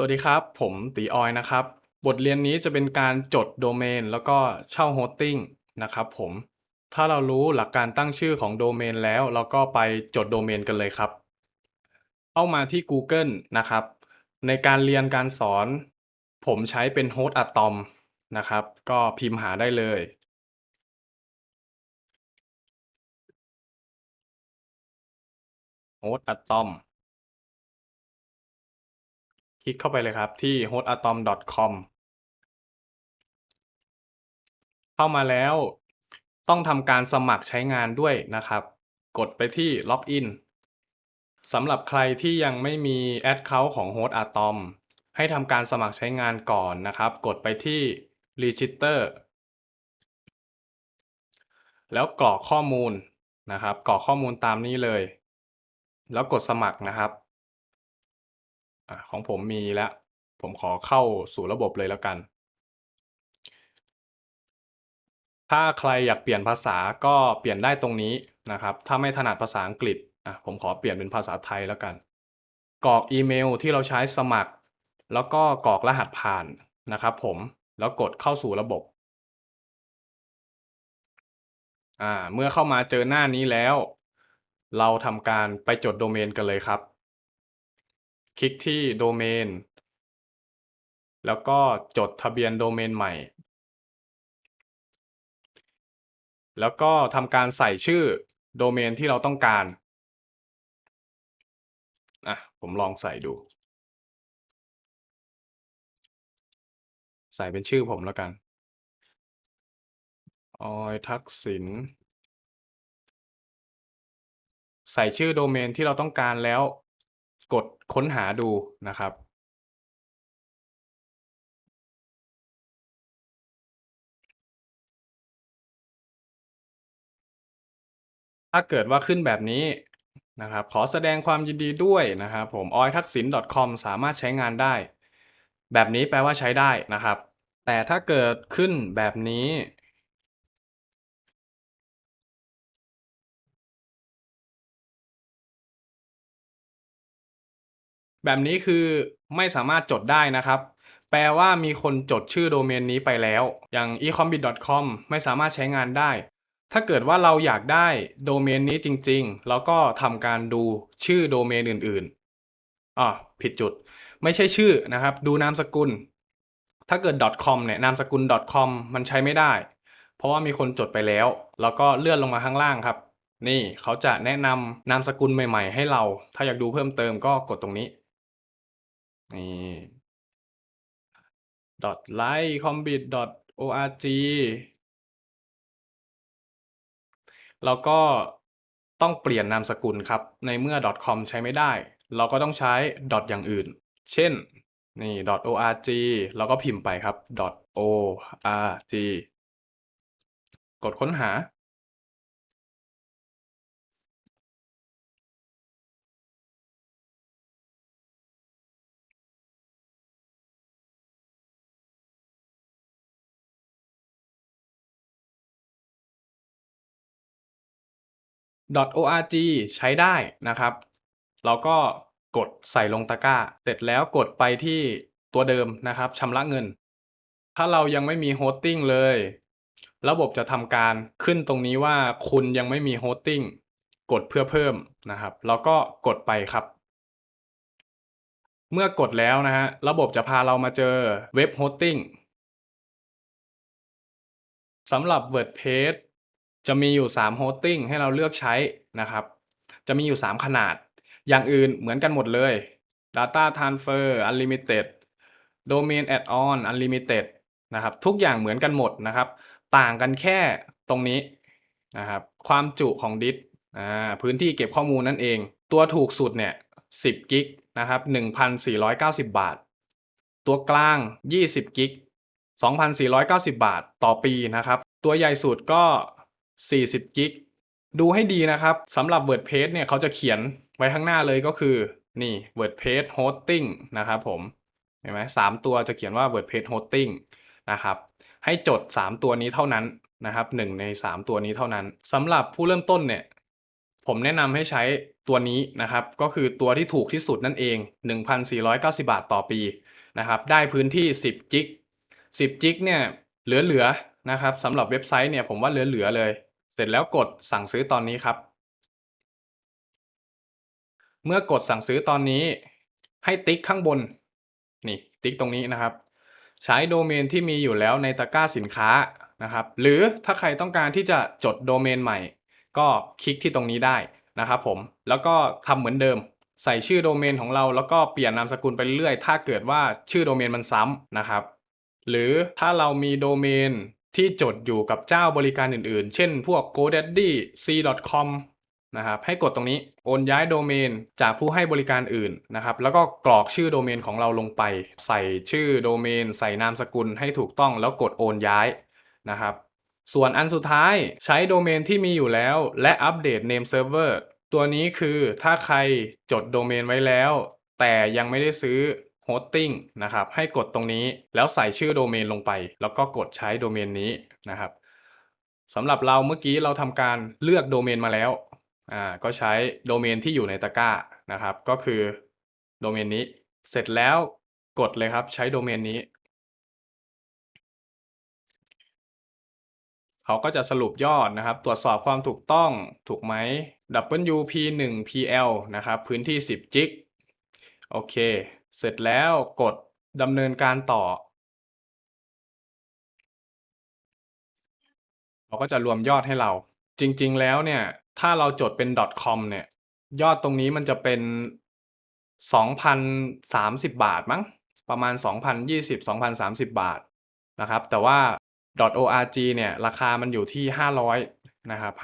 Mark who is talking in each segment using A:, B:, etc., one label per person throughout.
A: สวัสดีครับ ผมตีออยนะครับ บทเรียนนี้จะเป็นการจดโดเมนแล้วก็เช่าโฮสติ้งนะครับผม ถ้าเรารู้หลักการตั้งชื่อของโดเมนแล้ว เราก็ไปจดโดเมนกันเลยครับเข้ามาที่ Google นะครับ ในการเรียนการสอน ผมใช้เป็นโฮสต์อะตอมนะครับ ก็พิมพ์หาได้เลย โฮสต์อะตอม ลิกเข้าไปเลยครับที่ hostatom.com เข้ามาแล้วต้องทำการสมัครใช้งานด้วยนะครับ กดไปที่ Login สำหรับใครที่ยังไม่มี Account ของ Hostatom ให้ทำการสมัครใช้งานก่อนนะครับ กดไปที่ Register แล้วกรอกข้อมูลนะครับ กรอกข้อมูลตามนี้เลย แล้วกดสมัครนะครับ อะของผมมีแล้ว ผมขอเข้าสู่ระบบเลยแล้วกัน ถ้าใครอยากเปลี่ยนภาษาก็เปลี่ยนได้ตรงนี้นะครับ ถ้าไม่ถนัดภาษาอังกฤษอะผมขอเปลี่ยนเป็นภาษาไทยแล้วกัน กรอกอีเมลที่เราใช้สมัคร แล้วก็กรอกรหัสผ่านนะครับ ผมแล้วกดเข้าสู่ระบบอ่าเมื่อเข้ามาเจอหน้านี้แล้ว เราทำการไปจดโดเมนกันเลยครับ คลิกที่โดเมน แล้วก็จดทะเบียนโดเมนใหม่ แล้วก็ทำการใส่ชื่อโดเมนที่เราต้องการอะผมลองใส่ดู ใส่เป็นชื่อผมแล้วกัน ออยทักษิณใส่ชื่อโดเมนที่เราต้องการแล้ว กดค้นหาดูนะครับถ้าเกิดว่าขึ้นแบบนี้นะครับ ขอแสดงความยินดีด้วยนะครับ ผม o i t a k s i n com สามารถใช้งานได้ แบบนี้แปลว่าใช้ได้นะครับ แต่ถ้าเกิดขึ้นแบบนี้ แบบนี้คือไม่สามารถจดได้นะครับ แปลว่ามีคนจดชื่อโดเมนนี้ไปแล้ว อย่าง ecombit.com ไม่สามารถใช้งานได้ ถ้าเกิดว่าเราอยากได้โดเมนนี้จริงๆ แล้วก็ทำการดูชื่อโดเมนอื่นๆอ๋อผิดจุด ไม่ใช่ชื่อนะครับ ดูนามสกุล ถ้าเกิด .com เนี่ยนามสกุล .com มันใช้ไม่ได้ เพราะว่ามีคนจดไปแล้ว แล้วก็เลื่อนลงมาข้างล่างครับ นี่เขาจะแนะนำนามสกุลใหม่ ๆ ให้เรา ถ้าอยากดูเพิ่มเติมก็กดตรงนี้ นี่ dot like combit dot org แล้วก็ต้องเปลี่ยนนามสกุลครับ ในเมื่อ .com ใช้ไม่ได้ เราก็ต้องใช้ dot อย่างอื่น เช่น นี่ .org แล้วก็พิมพ์ไปครับ .org กดค้นหา .org ใช้ได้นะครับ เราก็กดใส่ลงตะกร้า เสร็จแล้วกดไปที่ตัวเดิมนะครับชำระเงิน ถ้าเรายังไม่มีโฮสติ้งเลย ระบบจะทำการขึ้นตรงนี้ว่าคุณยังไม่มีโฮสติ้งกดเพื่อเพิ่มนะครับ แล้วก็กดไปครับ เมื่อกดแล้วนะฮะระบบจะพาเรามาเจอเว็บโฮสติ้งสำหรับ WordPress จะมีอยู่3โฮสติ้งให้เราเลือกใช้นะครับ จะมีอยู่ 3 ขนาด อย่างอื่นเหมือนกันหมดเลย Data Transfer Unlimited Domain Add-on Unlimited นะครับ ทุกอย่างเหมือนกันหมดนะครับ ต่างกันแค่ตรงนี้นะครับ ความจุของดิสพื้นที่เก็บข้อมูลนั่นเอง ตัวถูกสุดเนี่ย 10 กิกนะครับ 1,490 บาท ตัวกลาง 20 กิก 2,490 บาทต่อปีนะครับ ตัวใหญ่สุดก็ 40กิกดูให้ดีนะครับสำหรับ WordPress เนี่ยเขาจะเขียนไว้ข้างหน้าเลยก็คือ นี่ WordPress Hosting นะครับผม เห็นไหมสามตัวจะเขียนว่า WordPress Hosting นะครับ ให้จด 3 ตัวนี้เท่านั้นนะครับหนึ่งใน 3 ตัวนี้เท่านั้นสำหรับผู้เริ่มต้นเนี่ย ผมแนะนำให้ใช้ตัวนี้นะครับ ก็คือตัวที่ถูกที่สุดนั่นเอง 1,490 บาทต่อปีนะครับ ได้พื้นที่ 10 จิก 10 จิกเนี่ยเหลือๆนะครับสำหรับเว็บไซต์เนี่ยผมว่าเหลือๆเลย เสร็จแล้วกดสั่งซื้อตอนนี้ครับ เมื่อกดสั่งซื้อตอนนี้ ให้ติ๊กข้างบน นี่ติ๊กตรงนี้นะครับ ใช้โดเมนที่มีอยู่แล้วในตะกร้าสินค้านะครับ หรือถ้าใครต้องการที่จะจดโดเมนใหม่ ก็คลิกที่ตรงนี้ได้นะครับผม แล้วก็ทำเหมือนเดิม ใส่ชื่อโดเมนของเรา แล้วก็เปลี่ยนนามสกุลไปเรื่อย ถ้าเกิดว่าชื่อโดเมนมันซ้ำนะครับ หรือถ้าเรามีโดเมน ที่จดอยู่กับเจ้าบริการอื่นๆ เช่นพวก GoDaddy C.com นะครับให้กดตรงนี้โอนย้ายโดเมนจากผู้ให้บริการอื่นนะครับแล้วก็กรอกชื่อโดเมนของเราลงไป ใส่ชื่อโดเมน ใส่นามสกุลให้ถูกต้องแล้วกดโอนย้ายนะครับส่วนอันสุดท้ายใช้โดเมนที่มีอยู่แล้ว และอัปเดต name server ตัวนี้คือถ้าใครจดโดเมนไว้แล้ว แต่ยังไม่ได้ซื้อ โฮสติ้งนะครับให้กดตรงนี้แล้วใส่ชื่อโดเมนลงไป แล้วก็กดใช้โดเมนนี้นะครับสำหรับเราเมื่อกี้เราทำการเลือกโดเมนมาแล้วอ่าก็ใช้โดเมนที่อยู่ในตะกร้านะครับ ก็คือโดเมนนี้เสร็จแล้วกดเลยครับใช้โดเมนนี้เขาก็จะสรุปยอดนะครับ ตรวจสอบความถูกต้องถูกไหม WP1PL นะครับ พื้นที่ 10 จิก โอเค เสร็จแล้วกดดำเนินการต่อเขาก็จะรวมยอดให้เรา จริง ๆ แล้วเนี่ย ถ้าเราจดเป็น .com เนี่ย ยอดตรงนี้มันจะเป็น 2,030 บาทมั้ง ประมาณ 2,020 2,030 บาทนะครับ แต่ว่า .org เนี่ย ราคามันอยู่ที่ 500 นะครับ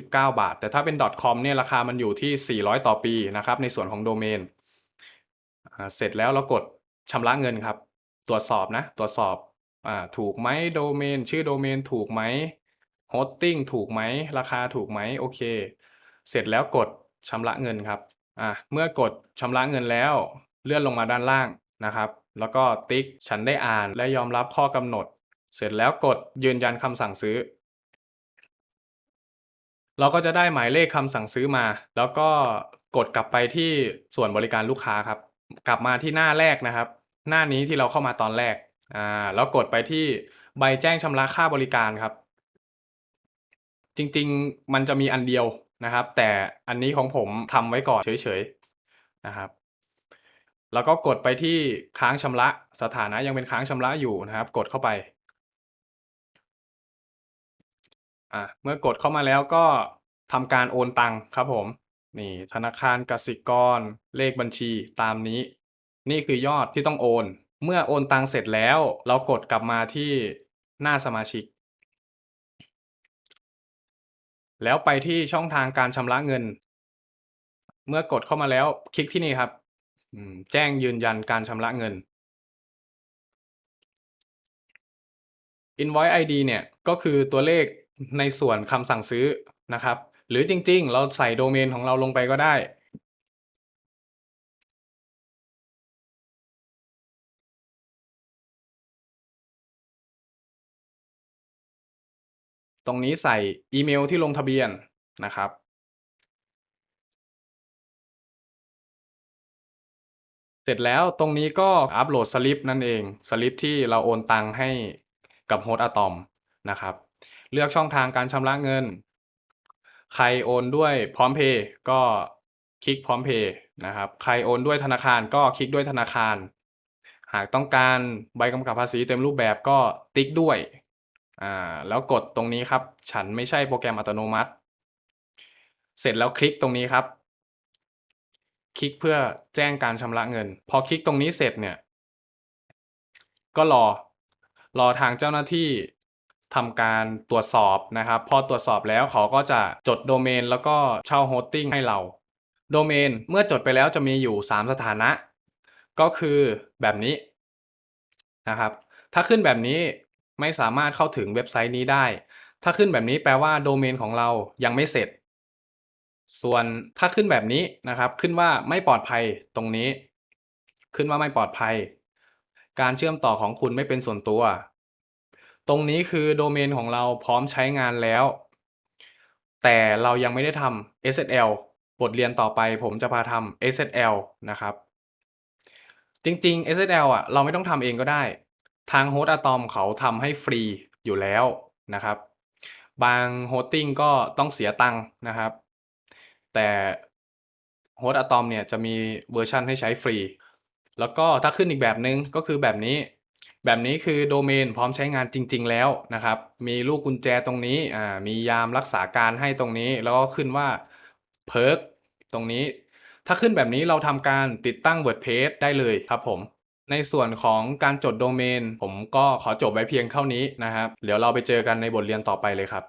A: 529 บาท แต่ถ้าเป็น .com เนี่ย ราคามันอยู่ที่ 400 ต่อปีนะครับ ในส่วนของโดเมน เสร็จแล้วเรากดชำระเงินครับ ตรวจสอบนะ ตรวจสอบอถูกไหมโดเมน ชื่อโดเมนถูกไหมโฮสติ้งถูกไหม ราคาถูกไหมโอเค เสร็จแล้วกดชำระเงินครับอ่าเมื่อกดชำระเงินแล้ว เลื่อนลงมาด้านล่างนะครับ แล้วก็ติ๊กฉันได้อ่านและยอมรับข้อกำหนด เสร็จแล้วกดยืนยันคำสั่งซื้อ เราก็จะได้หมายเลขคำสั่งซื้อมา แล้วก็กดกลับไปที่ส่วนบริการลูกค้าครับ กลับมาที่หน้าแรกนะครับ หน้านี้ที่เราเข้ามาตอนแรกอ่าแล้วกดไปที่ใบแจ้งชำระค่าบริการครับ จริงๆมันจะมีอันเดียวนะครับ แต่อันนี้ของผมทำไว้ก่อนเฉยๆนะครับ แล้วก็กดไปที่ค้างชำระสถานะยังเป็นค้างชำระอยู่นะครับ กดเข้าไปอะเมื่อกดเข้ามาแล้วก็ทำการโอนตังครับผม นี่ธนาคารกสิกร เลขบัญชีตามนี้ นี่คือยอดที่ต้องโอน เมื่อโอนตังเสร็จแล้ว เรากดกลับมาที่หน้าสมาชิก แล้วไปที่ช่องทางการชำระเงิน เมื่อกดเข้ามาแล้วคลิกที่นี่ครับแจ้งยืนยันการชำระเงิน Invoice ID เนี่ยก็คือตัวเลขในส่วนคำสั่งซื้อนะครับ หรือจริง ๆ เราใส่โดเมนของเราลงไปก็ได้ ตรงนี้ใส่อีเมลที่ลงทะเบียนนะครับเสร็จแล้วตรงนี้ก็อัปโหลดสลิปนั่นเองสลิปที่เราโอนตังให้กับโฮสต์อะตอมนะครับ เลือกช่องทางการชำระเงิน ใครโอนด้วยพร้อมเพย์ก็คลิกพร้อมเพย์นะครับใครโอนด้วยธนาคารก็คลิกด้วยธนาคาร หากต้องการใบกำกับภาษีเต็มรูปแบบก็ติ๊กด้วยอ่าแล้วกดตรงนี้ครับ ฉันไม่ใช่โปรแกรมอัตโนมัติ เสร็จแล้วคลิกตรงนี้ครับ คลิกเพื่อแจ้งการชำระเงิน พอคลิกตรงนี้เสร็จเนี่ย ก็รอรอทางเจ้าหน้าที่ ทำการตรวจสอบนะครับ พอตรวจสอบแล้วเขาก็จะจดโดเมนแล้วก็เช่าโฮสติ้งให้เรา โดเมนเมื่อจดไปแล้วจะมีอยู่ 3 สถานะ ก็คือแบบนี้นะครับ ถ้าขึ้นแบบนี้ไม่สามารถเข้าถึงเว็บไซต์นี้ได้ ถ้าขึ้นแบบนี้แปลว่าโดเมนของเรายังไม่เสร็จ ส่วนถ้าขึ้นแบบนี้นะครับ ขึ้นว่าไม่ปลอดภัยตรงนี้ ขึ้นว่าไม่ปลอดภัย การเชื่อมต่อของคุณไม่เป็นส่วนตัว ตรงนี้คือโดเมนของเราพร้อมใช้งานแล้ว แต่เรายังไม่ได้ทำ SSL บทเรียนต่อไปผมจะพาทำ SSL นะครับ จริง ๆ SSL อะเราไม่ต้องทำเองก็ได้ ทาง Host Atom เขาทำให้ฟรีอยู่แล้วนะครับ บาง Hosting ก็ต้องเสียตังค์นะครับ แต่ Host Atom เนี่ยจะมีเวอร์ชันให้ใช้ฟรี แล้วก็ถ้าขึ้นอีกแบบนึงก็คือแบบนี้ แบบนี้คือโดเมนพร้อมใช้งานจริง ๆ แล้วนะครับ มีลูกกุญแจตรงนี้อ่ามียามรักษาการให้ตรงนี้ แล้วก็ขึ้นว่า Perk ตรงนี้ ถ้าขึ้นแบบนี้เราทำการติดตั้ง WordPress ได้เลยครับผม ในส่วนของการจดโดเมน ผมก็ขอจบไว้เพียงเท่านี้นะครับ เดี๋ยวเราไปเจอกันในบทเรียนต่อไปเลยครับ